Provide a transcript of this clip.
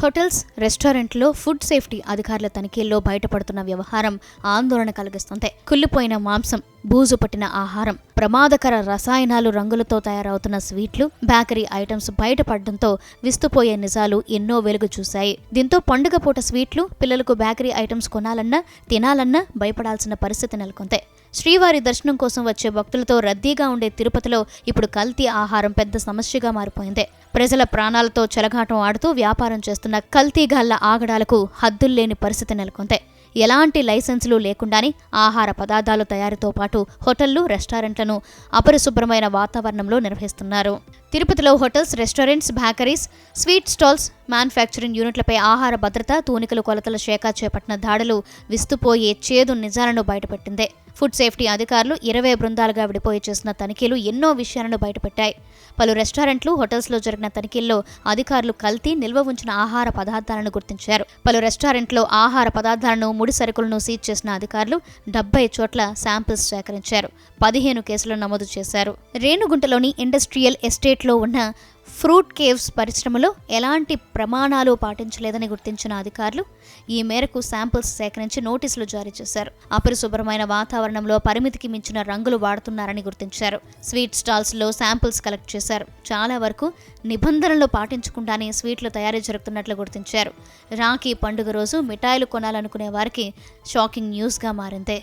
Hotels రెస్టారెంట్లో food safety అధికారుల తనిఖీల్లో బయటపడుతున్న వ్యవహారం ఆందోళన కలిగిస్తుంది కుళ్ళిపోయిన మాంసం బూజు పట్టిన ఆహారం ప్రమాదకర రసాయనాలు రంగులతో తయారవుతున్న స్వీట్లు బేకరీ ఐటమ్స్ బయటపడడంతో విస్తుపోయే నిజాలు ఎన్నో వెలుగు చూశాయి. దీంతో పండుగ పూట స్వీట్లు పిల్లలకు బేకరీ ఐటమ్స్ కొనాలన్నా తినాలన్నా భయపడాల్సిన పరిస్థితి నెలకొంది. శ్రీవారి దర్శనం కోసం వచ్చే భక్తులతో రద్దీగా ఉండే తిరుపతిలో ఇప్పుడు కల్తీ ఆహారం పెద్ద సమస్యగా మారిపోయింది. ప్రజల ప్రాణాలతో చెలగాటం ఆడుతూ వ్యాపారం చేస్తున్న కల్తీగాళ్ళ ఆగడాలకు హద్దుల్లేని పరిస్థితి నెలకొంది. ఎలాంటి లైసెన్సులు లేకుండానే ఆహార పదార్థాల తయారీతో పాటు హోటళ్ళు రెస్టారెంట్లను అపరిశుభ్రమైన వాతావరణంలో నిర్వహిస్తున్నారు. తిరుపతిలో hotels restaurants bakeries sweet stalls manufacturing యూనిట్లపై ఆహార భద్రత తూనికలు కొలతల శాఖ చేపట్టిన దాడులు విస్తుపోయే చేదు నిజాలను బయటపెట్టిందే. ఫుడ్ సేఫ్టీ అధికారులు ఇరవై బృందాలుగా విడిపోయి చేసిన తనిఖీలు ఎన్నో విషయాలను బయటపెట్టాయి. పలు రెస్టారెంట్లు హోటల్స్లో జరిగిన తనిఖీల్లో అధికారులు కల్తీ నిల్వ ఉంచిన ఆహార పదార్థాలను గుర్తించారు. పలు రెస్టారెంట్లో ఆహార పదార్థాలను ముడి సరుకులను సీజ్ చేసిన అధికారులు డెబ్బై చోట్ల శాంపిల్స్ సేకరించారు. పదిహేను కేసులు నమోదు చేశారు. రేణుగుంటలోని ఇండస్ట్రియల్ ఎస్టేట్ ఎస్టేట్లో ఉన్న ఫ్రూట్ కేవ్స్ పరిశ్రమలో ఎలాంటి ప్రమాణాలు పాటించలేదని గుర్తించిన అధికారులు ఈ మేరకు శాంపిల్స్ సేకరించి నోటీసులు జారీ చేశారు. అపరిశుభ్రమైన వాతావరణంలో పరిమితికి మించిన రంగులు వాడుతున్నారని గుర్తించారు. స్వీట్ స్టాల్స్లో శాంపిల్స్ కలెక్ట్ చేశారు. చాలా వరకు నిబంధనలు పాటించకుండానే స్వీట్లు తయారీ జరుగుతున్నట్లు గుర్తించారు. రాఖీ పండుగ రోజు మిఠాయిలు కొనాలనుకునే వారికి షాకింగ్ న్యూస్గా మారిందే.